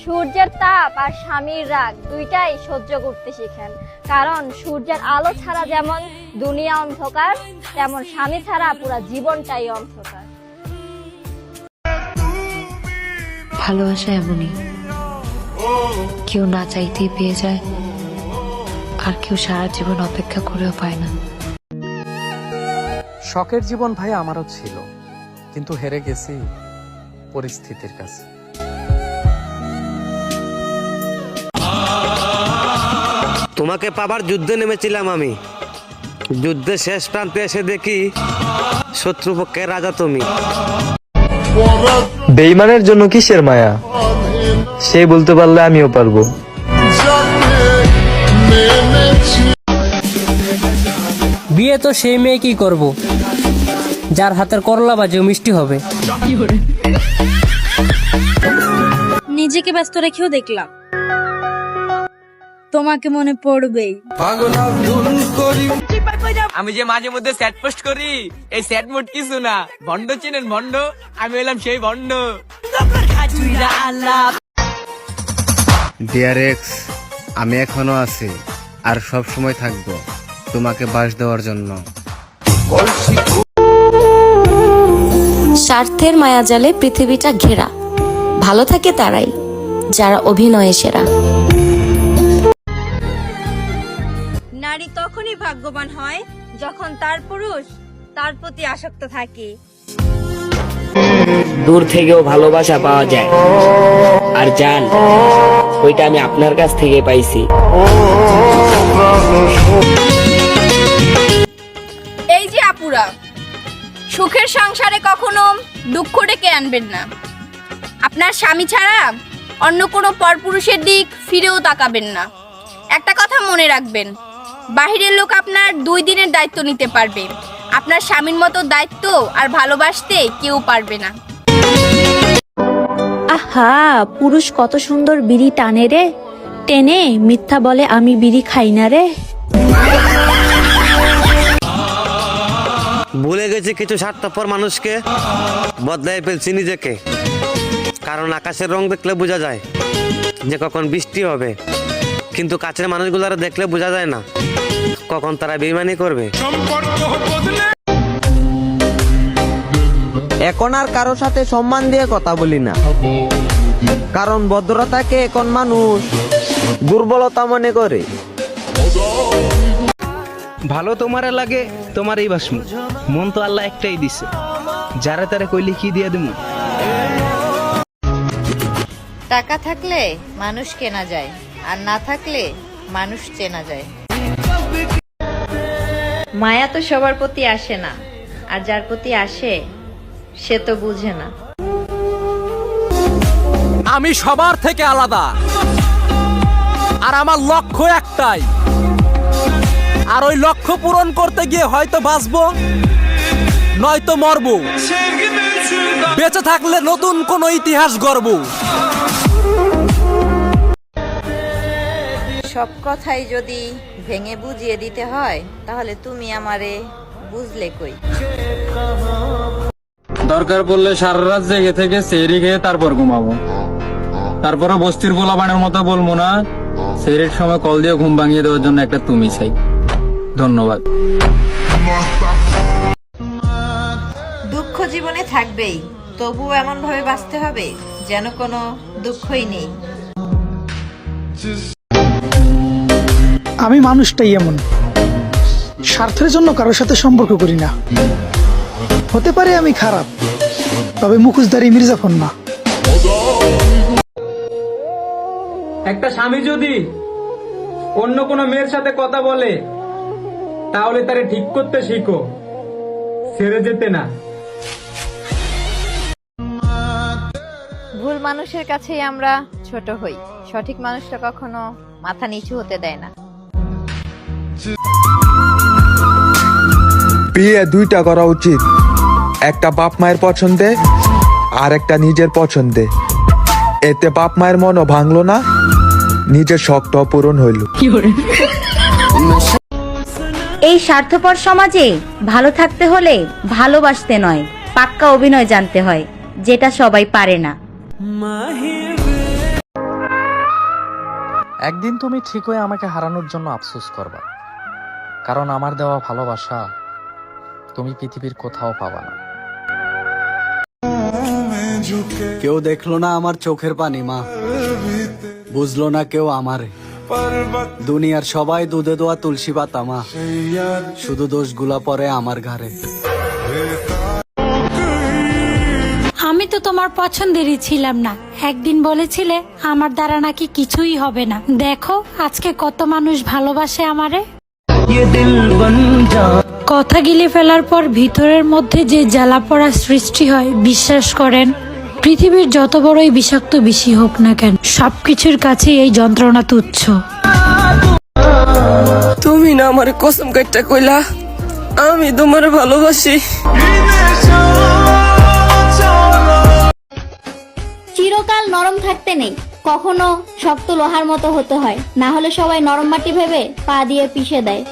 সূর্যের তাপ আর স্বামীর রাগ দুইটাই সহ্য করতে শিখেন। কারণ সূর্যের আলো ছাড়া যেমন দুনিয়া অন্ধকার তেমন স্বামী ছাড়া পুরো জীবনটাই অন্ধকার। ভালোবাসা এমনই। কেউ না চাইতেই পেয়ে যায় আর কেউ সারা জীবন অপেক্ষা করেও পায় না। শখের জীবন ভাই আমারও ছিল কিন্তু হেরে গেছি পরিস্থিতির কাছে। তোমাকে পাবার যুদ্ধে নেমেছিলাম আমি। যুদ্ধের শেষ প্রান্তে এসে দেখি শত্রুপক্ষের রাজা তুমি। বেইমানের জন্য কিসের মায়া? সে বলতে পারলে আমিও পারব। বিয়ে তো সেই মেয়েকেই করব? যার হাতের করলা বাজেও মিষ্টি হবে। নিজেকে ব্যস্ত রেখেও দেখলাম। তোমাকে মনে পড়বেই আমি যে মাঝে মধ্যে স্যাট পোস্ট করি এই স্যাট মোড কিছু না। ভন্ড চিনেন ভন্ড আমি এলাম সেই ভন্ড ডিয়ার এক্স আমি এখনও আছি আর সব সময় থাকব তোমাকে বাস দেওয়ার জন্য। স্বার্থের মায়াজালে পৃথিবীটা ঘেরা। ভালো থাকে তারাই যারা অভিনয়ে সেরা। তখনই ভাগ্যবান হয় যখন তার পুরুষ তার প্রতি আসক্ত থাকে। দূর থেকেও ভালোবাসা পাওয়া যায়। আর জান ওইটা আমি আপনার কাছ থেকে পাইছি। এই যে আপুরা সুখের সংসারে কখনো দুঃখ ডেকে আনবেন না। আপনার স্বামী ছাড়া অন্য কোনো পরপুরুষের দিক ফিরেও তাকাবেন না। একটা কথা মনে রাখবেন বাহিরের লোক আপনার দুই দিনের দায়িত্ব নিতে পারবে। আপনার স্বামীর মতো দায়িত্ব আর ভালোবাসতে কেউ পারবে না। আহা পুরুষ কত সুন্দর বিড়ি টানে রে। টেনে মিথ্যা বলে আমি বিড়ি খাই না রে। ভুলে গেছি কিছু স্বার্থপর মানুষকে বদলাই ফেলছি নিজেকে। কারণ আকাশের রং দেখলে বোঝা যায় যে কখন বৃষ্টি হবে। কিন্তু কাছের মানুষগুলো দেখলে বোঝা যায় না। কখন তারা বেইমানি করবে? এখন আর কারোর সাথে সম্মান দিয়ে কথা বলি না। কারণ ভদ্রতাকে এখন মানুষ দুর্বলতা মনে করে। ভালো তোমারে লাগে তোমার এই বাসমু। মন তো আল্লাহ একটাই দিছে। যারা তারা কইলে কি দিয়ে দেবো টাকা থাকলে মানুষ কেনা যায়। আর না থাকলে মানুষ চেনা যায়। মায়া তো সবার প্রতি আসে না আর যার প্রতি আসে সে তো বুঝে না। আমি সবার থেকে আলাদা আর আমার লক্ষ্য একটাই আর ওই লক্ষ্য পূরণ করতে গিয়ে হয়তো বাঁচবো নয়তো মরবো। বেঁচে থাকলে নতুন কোনো ইতিহাস গড়ব। সব কথাই যদি ভেঙে বুঝিয়ে দিতে হয় তাহলে তুমি আমারে বুঝলে কই? দরকার পড়লে সারা রাত জেগে থেকে সেরি খেয়ে তারপর ঘুমাবো। তারপরে বস্তির পোলাপানের মতো বলব না সেরির সময় কল দিয়ে ঘুম ভাঙিয়ে দেওয়ার জন্য একটা তুমি চাই। ধন্যবাদ। দুঃখ জীবনে থাকবেই তবুও এমন ভাবে বাঁচতে হবে যেন কোনো দুঃখই নেই। আমি মানুষটাই এমন। স্বার্থের জন্য কারোর সাথে সম্পর্ক করি না। হতে পারে আমি খারাপ তবে মুখোশধারী মির্জাফর না একটা স্বামী যদি অন্য কোনো মেয়ের সাথে কথা বলে তাহলে তারে ঠিক করতে শিখো ছেড়ে যেতে না। ভুল মানুষের কাছেই আমরা ছোট হই। সঠিক মানুষটা কখনো মাথা নিচু হতে দেয় না। বিয়ে দুইটা করা উচিত। একটা বাপ মায়ের পছন্দে আর একটা নিজের পছন্দে। এতে বাপ মায়ের মনও ভাঙলো না নিজের শখটাও পূরণ হইল। এই স্বার্থপর সমাজে ভালো থাকতে হলে ভালোবাসতে নয় পাক্কা অভিনয় জানতে হয় যেটা সবাই পারে না। একদিন তুমি ঠিকই আমাকে হারানোর জন্য আফসোস করবা। কারণ আমার দেওয়া ভালোবাসা তুমি পৃথিবীর কোথাও পাবা না। কেউ দেখল না আমার চোখের পানি মা। বুঝলো না কেউ আমারে। দুনিয়ার সবাই দুধে দোয়া তুলসী পাতা মা। শুধু দোষগুলা পরে আমার ঘরে আমি তো তোমার পছন্দেরই ছিলাম না। একদিন বলেছিলে আমার দ্বারা নাকি কিছুই হবে না। দেখো আজকে কত মানুষ ভালোবাসে আমারে। কথা গিলে ফেলার পর ভিতরের মধ্যে যে জ্বালা পড়া সৃষ্টি হয় বিশ্বাস করেন পৃথিবীর যত বড়ই বিষাক্ত বেশি হোক না কেন সবকিছুর কাছে এই যন্ত্রণা তুচ্ছ। তুমি না আমার কসম কাটটা কইলা আমি তোমার ভালোবাসি। নরম থাকতে নেই। কখনো শক্ত লোহার মতো হতে হয়। না হলে সবাই নরম মাটি ভেবে পা দিয়ে পিষে দেয়।